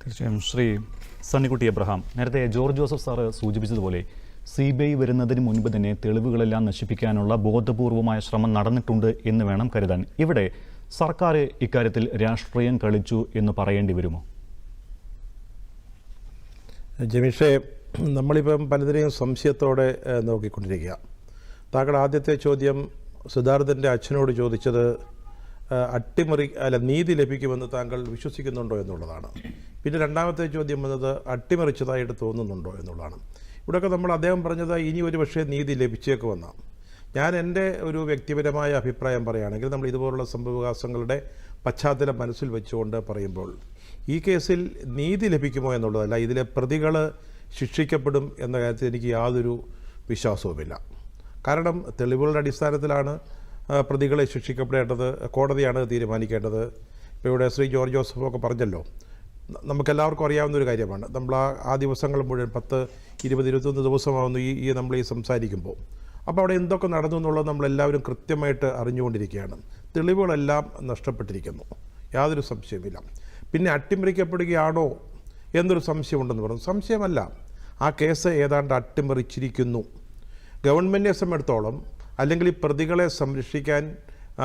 തീർച്ചയായും ശ്രീ സണ്ണിക്കുട്ടി എബ്രഹാം. നേരത്തെ George Joseph sir സൂചിപ്പിച്ചതുപോലെ സി ബി ഐ വരുന്നതിന് മുൻപ് തന്നെ തെളിവുകളെല്ലാം നശിപ്പിക്കാനുള്ള ബോധപൂർവമായ ശ്രമം നടന്നിട്ടുണ്ട് എന്ന് വേണം കരുതാൻ. ഇവിടെ സർക്കാർ ഇക്കാര്യത്തിൽ രാഷ്ട്രീയം കളിച്ചു എന്ന് പറയേണ്ടി വരുമോ? ജമീഷെ നമ്മളിപ്പം പലതിനെയും സംശയത്തോടെ നോക്കിക്കൊണ്ടിരിക്കുക. താങ്കൾ ആദ്യത്തെ ചോദ്യം സിദ്ധാർത്ഥന്റെ അച്ഛനോട് ചോദിച്ചത് അട്ടിമറി അല്ല നീതി ലഭിക്കുമെന്ന് താങ്കൾ വിശ്വസിക്കുന്നുണ്ടോ എന്നുള്ളതാണ്. പിന്നെ രണ്ടാമത്തെ ചോദ്യം വന്നത് അട്ടിമറിച്ചതായിട്ട് തോന്നുന്നുണ്ടോ എന്നുള്ളതാണ്. ഇവിടെയൊക്കെ നമ്മൾ അദ്ദേഹം പറഞ്ഞത് ഇനി ഒരു പക്ഷേ നീതി ലഭിച്ചേക്കുമെന്നാണ്. ഞാൻ എന്റെ ഒരു വ്യക്തിപരമായ അഭിപ്രായം പറയുകയാണെങ്കിൽ നമ്മൾ ഇതുപോലുള്ള സംഭവവികാസങ്ങളുടെ പശ്ചാത്തലം മനസ്സിൽ വെച്ചുകൊണ്ട് പറയുമ്പോൾ ഈ കേസിൽ നീതി ലഭിക്കുമോ എന്നുള്ളതല്ല ഇതിലെ പ്രതികൾ ശിക്ഷിക്കപ്പെടും എന്ന കാര്യത്തിൽ എനിക്ക് യാതൊരു വിശ്വാസവുമില്ല. കാരണം തെളിവുകളുടെ അടിസ്ഥാനത്തിലാണ് പ്രതികളെ ശിക്ഷിക്കപ്പെടേണ്ടത് കോടതിയാണ് തീരുമാനിക്കേണ്ടത്. ഇപ്പോൾ ഇവിടെ ശ്രീ ജോർജ് ജോസഫ് ഒക്കെ പറഞ്ഞല്ലോ നമുക്കെല്ലാവർക്കും അറിയാവുന്ന ഒരു കാര്യമാണ്. നമ്മൾ ആ ആ ദിവസങ്ങൾ മുഴുവൻ പത്ത് ഇരുപത് ഇരുപത്തൊന്ന് ദിവസമാകുന്നു ഈ ഈ നമ്മൾ ഈ സംസാരിക്കുമ്പോൾ. അപ്പോൾ അവിടെ എന്തൊക്കെ നടന്നു എന്നുള്ളത് നമ്മളെല്ലാവരും കൃത്യമായിട്ട് അറിഞ്ഞുകൊണ്ടിരിക്കുകയാണ്. തെളിവുകളെല്ലാം നഷ്ടപ്പെട്ടിരിക്കുന്നു. യാതൊരു സംശയവുമില്ല. പിന്നെ അട്ടിമറിക്കപ്പെടുകയാണോ എന്നൊരു സംശയമുണ്ടെന്ന് പറഞ്ഞു. സംശയമല്ല. ആ കേസ് ഏതാണ്ട് അട്ടിമറിച്ചിരിക്കുന്നു. ഗവൺമെന്റിനെ സംബന്ധിച്ചിടത്തോളം അല്ലെങ്കിൽ ഈ പ്രതികളെ സംരക്ഷിക്കാൻ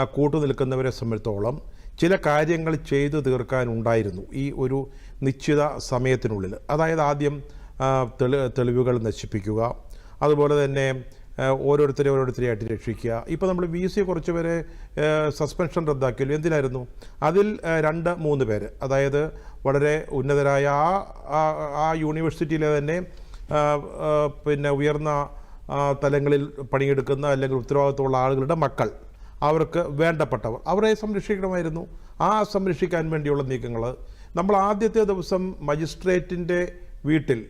കൂട്ടു നിൽക്കുന്നവരെ സംബന്ധിച്ചിടത്തോളം ചില കാര്യങ്ങൾ ചെയ്തു തീർക്കാനുണ്ടായിരുന്നു ഈ ഒരു നിശ്ചിത സമയത്തിനുള്ളിൽ. അതായത് ആദ്യം തെളി തെളിവുകൾ നശിപ്പിക്കുക അതുപോലെ തന്നെ ഓരോരുത്തരെ ഓരോരുത്തരെ ഓരോരുത്തരെയായിട്ട് രക്ഷിക്കുക. ഇപ്പോൾ നമ്മൾ വി സി കുറച്ച് പേരെ സസ്പെൻഷൻ റദ്ദാക്കിയല്ലോ. എന്തിനായിരുന്നു? അതിൽ രണ്ട് മൂന്ന് പേര്. അതായത് വളരെ ഉന്നതരായ ആ ആ- യൂണിവേഴ്സിറ്റിയിലെ തന്നെ പിന്നെ ഉയർന്ന തലങ്ങളിൽ പണിയെടുക്കുന്ന അല്ലെങ്കിൽ ഉത്തരവാദിത്തമുള്ള ആളുകളുടെ മക്കൾ. അവർക്ക് വേണ്ടപ്പെട്ടവർ. അവരെ സംരക്ഷിക്കണമായിരുന്നു. ആ സംരക്ഷിക്കാൻ വേണ്ടിയുള്ള നീക്കങ്ങൾ നമ്മൾ ആദ്യത്തെ ദിവസം മജിസ്ട്രേറ്റിന്റെ വീട്ടിൽ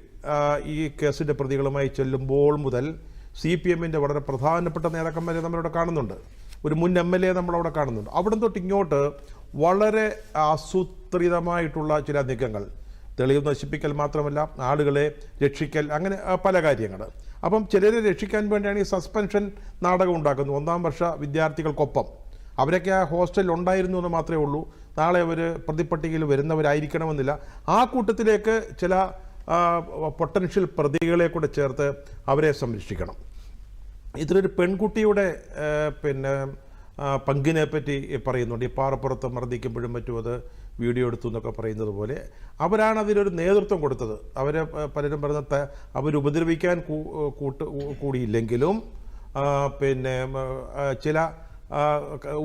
ഈ കേസിന്റെ പ്രതികളുമായി ചെല്ലുമ്പോൾ മുതൽ സി പി എമ്മിന്റെ വളരെ പ്രധാനപ്പെട്ട നേതാക്കന്മാരെ നമ്മളിവിടെ കാണുന്നുണ്ട്. ഒരു മുൻ എം എൽ എ നമ്മളവിടെ കാണുന്നുണ്ട്. അവിടെ തൊട്ട് ഇങ്ങോട്ട് വളരെ ആസൂത്രിതമായിട്ടുള്ള ചില നീക്കങ്ങൾ. തെളിവ് നശിപ്പിക്കൽ മാത്രമല്ല ആളുകളെ രക്ഷിക്കൽ അങ്ങനെ പല കാര്യങ്ങൾ അപ്പം ചിലരെ രക്ഷിക്കാൻ വേണ്ടിയാണ് ഈ സസ്പെൻഷൻ നാടകം ഉണ്ടാക്കുന്നത്. ഒന്നാം വർഷ വിദ്യാർത്ഥികൾക്കൊപ്പം. അവരൊക്കെ ആ ഹോസ്റ്റലിൽ ഉണ്ടായിരുന്നു എന്ന് മാത്രമേ ഉള്ളൂ. നാളെ അവർ പ്രതിപ്പട്ടികയിൽ വരുന്നവരായിരിക്കണമെന്നില്ല. ആ കൂട്ടത്തിലേക്ക് ചില പൊട്ടൻഷ്യൽ പ്രതികളെ കൂടെ ചേർത്ത് അവരെ സംരക്ഷിക്കണം. ഇതിലൊരു പെൺകുട്ടിയുടെ പിന്നെ പങ്കിനെ പറ്റി പറയുന്നുണ്ട്. ഈ പാറപ്പുറത്ത് മർദ്ദിക്കുമ്പോഴും മറ്റും അത് വീഡിയോ എടുത്തു എന്നൊക്കെ പറയുന്നത് പോലെ അവരാണ് അതിനൊരു നേതൃത്വം കൊടുത്തത്. അവരെ പലരും പറഞ്ഞ അവരുപദ്രവിക്കാൻ കൂട്ട് കൂടിയില്ലെങ്കിലും പിന്നെ ചില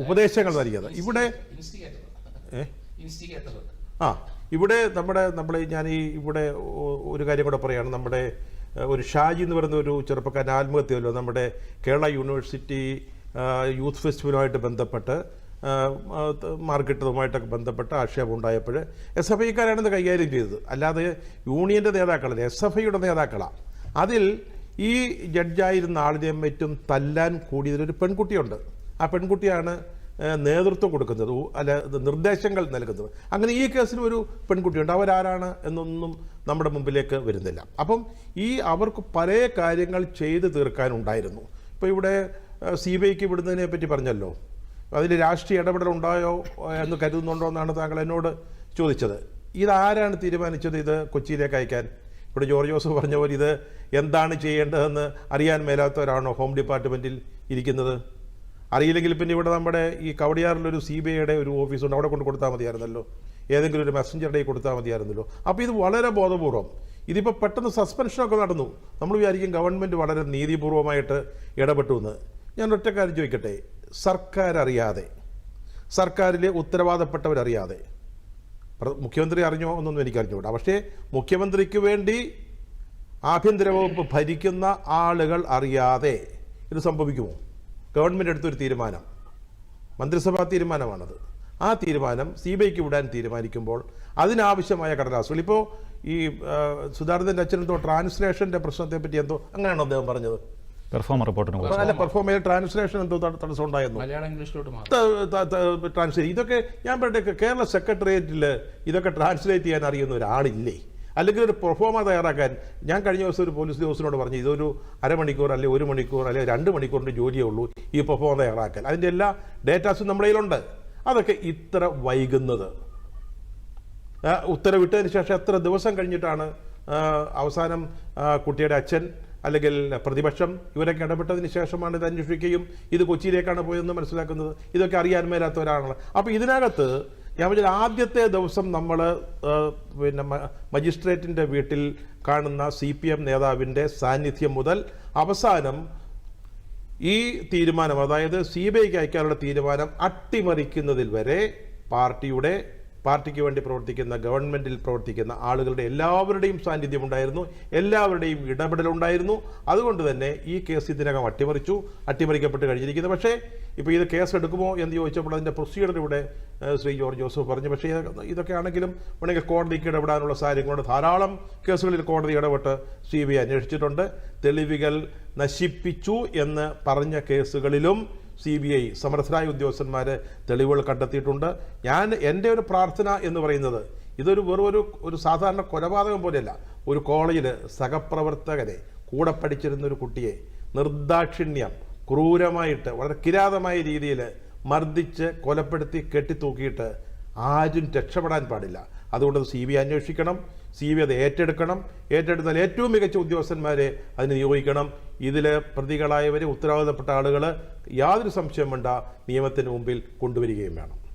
ഉപദേശങ്ങൾ നൽകിയത്. ഇവിടെ? ആ ഇവിടെ നമ്മുടെ നമ്മൾ ഞാൻ ഈ ഇവിടെ ഒരു കാര്യം കൂടെ പറയുകയാണ് നമ്മുടെ ഒരു ഷാജി എന്ന് പറയുന്ന ഒരു ചെറുപ്പക്കാരൻ ആത്മഹത്യയല്ലോ. നമ്മുടെ കേരള യൂണിവേഴ്സിറ്റി യൂത്ത് ഫെസ്റ്റിവലുമായിട്ട് ബന്ധപ്പെട്ട് മാർക്കറ്റുമായിട്ടൊക്കെ ബന്ധപ്പെട്ട ആക്ഷേപം ഉണ്ടായപ്പോൾ എസ് എഫ് ഐക്കാരാണ് ഇത് കൈകാര്യം ചെയ്തത്. അല്ലാതെ യൂണിയന്റെ നേതാക്കളല്ല എസ് എഫ് ഐയുടെ നേതാക്കളാണ് അതിൽ ഈ ജഡ്ജായിരുന്ന ആളിനെ മറ്റും തല്ലാൻ കൂടിയതിലൊരു പെൺകുട്ടിയുണ്ട്. ആ പെൺകുട്ടിയാണ് നേതൃത്വം കൊടുക്കുന്നത്. അല്ല നിർദ്ദേശങ്ങൾ നൽകുന്നത്. അങ്ങനെ ഈ കേസിൽ ഒരു പെൺകുട്ടിയുണ്ട്. അവരാരാണ് എന്നൊന്നും നമ്മുടെ മുമ്പിലേക്ക് വരുന്നില്ല. അപ്പം ഈ അവർക്ക് പല കാര്യങ്ങൾ ചെയ്തു തീർക്കാനുണ്ടായിരുന്നു. ഇപ്പോൾ ഇവിടെ സി ബി ഐക്ക് വിടുന്നതിനെ പറ്റി പറഞ്ഞല്ലോ. അതിൽ രാഷ്ട്രീയ ഇടപെടൽ ഉണ്ടായോ എന്ന് കരുതുന്നുണ്ടോ എന്നാണ് താങ്കൾ എന്നോട് ചോദിച്ചത്. ഇതാരാണ് തീരുമാനിച്ചത് ഇത് കൊച്ചിയിലേക്ക് അയക്കാൻ? ഇവിടെ ജോർജ് ജോസഫ് പറഞ്ഞ പോലെ ഇത് എന്താണ് ചെയ്യേണ്ടതെന്ന് അറിയാൻ മേലാത്തവരാണോ ഹോം ഡിപ്പാർട്ട്മെന്റിൽ ഇരിക്കുന്നത്? അറിയില്ലെങ്കിൽ പിന്നെ ഇവിടെ നമ്മുടെ ഈ കവടിയാറിലൊരു സി ബി ഐയുടെ ഒരു ഓഫീസുണ്ട് അവിടെ കൊണ്ട് കൊടുത്താൽ മതിയായിരുന്നല്ലോ. ഏതെങ്കിലും ഒരു മെസ്സഞ്ചറുടെ കൊടുത്താൽ മതിയായിരുന്നല്ലോ. അപ്പോൾ ഇത് വളരെ ബോധപൂർവം ഇതിപ്പോൾ പെട്ടെന്ന് സസ്പെൻഷനൊക്കെ നടന്നു. നമ്മൾ വിചാരിക്കും ഗവൺമെന്റ് വളരെ നീതിപൂർവമായിട്ട് ഇടപെട്ടു എന്ന്. ഞാൻ ഒറ്റ കാര്യം ചോദിക്കട്ടെ. സർക്കാർ അറിയാതെ സർക്കാരിലെ ഉത്തരവാദപ്പെട്ടവരറിയാതെ. മുഖ്യമന്ത്രി അറിഞ്ഞോ എന്നൊന്നും എനിക്ക് അറിഞ്ഞുകൂടാ പക്ഷേ മുഖ്യമന്ത്രിക്ക് വേണ്ടി ആഭ്യന്തര വകുപ്പ് ഭരിക്കുന്ന ആളുകൾ അറിയാതെ ഇത് സംഭവിക്കുമോ? ഗവൺമെന്റ് എടുത്തൊരു തീരുമാനം. മന്ത്രിസഭാ തീരുമാനമാണത്. ആ തീരുമാനം സി ബി ഐക്ക് വിടാൻ തീരുമാനിക്കുമ്പോൾ അതിനാവശ്യമായ കടലാസുകൾ. ഇപ്പോൾ ഈ സുധാകരന്റെ അച്ഛൻ ട്രാൻസ്ലേഷന്റെ പ്രശ്നത്തെ പറ്റി എന്തോ അങ്ങനെയാണോ അദ്ദേഹം പറഞ്ഞത്? പെർഫോമർ റിപ്പോർട്ടിന് അല്ല പെർഫോമർ ട്രാൻസ്ലേഷൻ എന്തോ തടസ്സം ഉണ്ടായിരുന്നു മലയാളം ഇംഗ്ലീഷിലോട്ട് ട്രാൻസ്ലേറ്റ് ഇതൊക്കെ ഞാൻ പറയട്ടെ കേരള സെക്രട്ടേറിയറ്റിൽ ഇതൊക്കെ ട്രാൻസ്ലേറ്റ് ചെയ്യാൻ അറിയുന്ന ഒരാളില്ലേ? അല്ലെങ്കിൽ ഒരു പെർഫോമർ തയ്യാറാക്കാൻ ഞാൻ കഴിഞ്ഞ ദിവസം ഒരു പോലീസ് ഉദ്യോഗസ്ഥനോട് പറഞ്ഞു ഇതൊരു അരമണിക്കൂർ അല്ലെങ്കിൽ ഒരു മണിക്കൂർ അല്ലെങ്കിൽ രണ്ട് മണിക്കൂറിന്റെ ജോലിയേ ഉള്ളൂ ഈ പെർഫോമർ തയ്യാറാക്കാൻ. അതിന്റെ എല്ലാ ഡേറ്റാസും നമ്മുടെ കയ്യിലുണ്ട്. അതൊക്കെ ഇത്ര വൈകുന്നത്. ഉത്തരവിട്ടതിന് ശേഷം എത്ര ദിവസം കഴിഞ്ഞിട്ടാണ് അവസാനം കുട്ടിയുടെ അച്ഛൻ അല്ലെങ്കിൽ പ്രതിപക്ഷം ഇവരൊക്കെ ഇടപെട്ടതിന് ശേഷമാണ് ഇത് അന്വേഷിക്കുകയും ഇത് കൊച്ചിയിലേക്കാണ് പോയതെന്ന് മനസ്സിലാക്കുന്നത്. ഇതൊക്കെ അറിയാൻ മേലാത്തവരാണല്ലോ. അപ്പോൾ ഇതിനകത്ത് ഞാൻ വെച്ചാൽ ആദ്യത്തെ ദിവസം നമ്മൾ പിന്നെ മജിസ്ട്രേറ്റിന്റെ വീട്ടിൽ കാണുന്ന സി പി എം നേതാവിന്റെ സാന്നിധ്യം മുതൽ അവസാനം ഈ തീരുമാനം അതായത് സി ബി ഐക്ക് അയക്കാനുള്ള തീരുമാനം അട്ടിമറിക്കുന്നതിൽ വരെ പാർട്ടിയുടെ പാർട്ടിക്ക് വേണ്ടി പ്രവർത്തിക്കുന്ന ഗവൺമെന്റിൽ പ്രവർത്തിക്കുന്ന ആളുകളുടെ എല്ലാവരുടെയും സാന്നിധ്യം ഉണ്ടായിരുന്നു. എല്ലാവരുടെയും ഇടപെടലുണ്ടായിരുന്നു അതുകൊണ്ട് തന്നെ ഈ കേസ് ഇതിനകം അട്ടിമറിച്ചു അട്ടിമറിക്കപ്പെട്ട് കഴിഞ്ഞിരിക്കുന്നു. പക്ഷേ ഇപ്പോൾ ഇത് കേസ് എടുക്കുമോ എന്ന് ചോദിച്ചപ്പോൾ അതിന്റെ പ്രൊസീജിയർ ഇവിടെ ശ്രീ ജോർജ് ജോസഫ് പറഞ്ഞു. പക്ഷേ ഇതൊക്കെ ആണെങ്കിലും വേണമെങ്കിൽ കോടതിക്ക് ഇടപെടാനുള്ള സാഹചര്യങ്ങളുണ്ട് ധാരാളം കേസുകളിൽ കോടതി ഇടപെട്ട് സി ബി അന്വേഷിച്ചിട്ടുണ്ട്. തെളിവുകൾ നശിപ്പിച്ചു എന്ന് പറഞ്ഞ കേസുകളിലും സി ബി ഐ സമർത്ഥരായ ഉദ്യോഗസ്ഥന്മാർ തെളിവുകൾ കണ്ടെത്തിയിട്ടുണ്ട്. ഞാൻ എന്റെ ഒരു പ്രാർത്ഥന എന്ന് പറയുന്നത് ഇതൊരു വെറും ഒരു ഒരു സാധാരണ കൊലപാതകം പോലെയല്ല. ഒരു കോളേജിൽ സഹപ്രവർത്തകരെ കൂടെ പഠിച്ചിരുന്ന ഒരു കുട്ടിയെ നിർദാക്ഷിണ്യം ക്രൂരമായിട്ട് വളരെ കിരാതമായ രീതിയിൽ മർദ്ദിച്ച് കൊലപ്പെടുത്തി കെട്ടിത്തൂക്കിയിട്ട് ആരും രക്ഷപ്പെടാൻ പാടില്ല. അതുകൊണ്ട് സി ബി ഐ അന്വേഷിക്കണം. സി ബി അത് ഏറ്റെടുക്കണം. ഏറ്റെടുത്താൽ ഏറ്റവും മികച്ച ഉദ്യോഗസ്ഥന്മാരെ അതിന് നിയോഗിക്കണം. ഇതിൽ പ്രതികളായവരെ ഉത്തരവാദിത്തപ്പെട്ട ആളുകൾ യാതൊരു സംശയം വേണ്ട നിയമത്തിന് മുമ്പിൽ കൊണ്ടുവരികയും വേണം.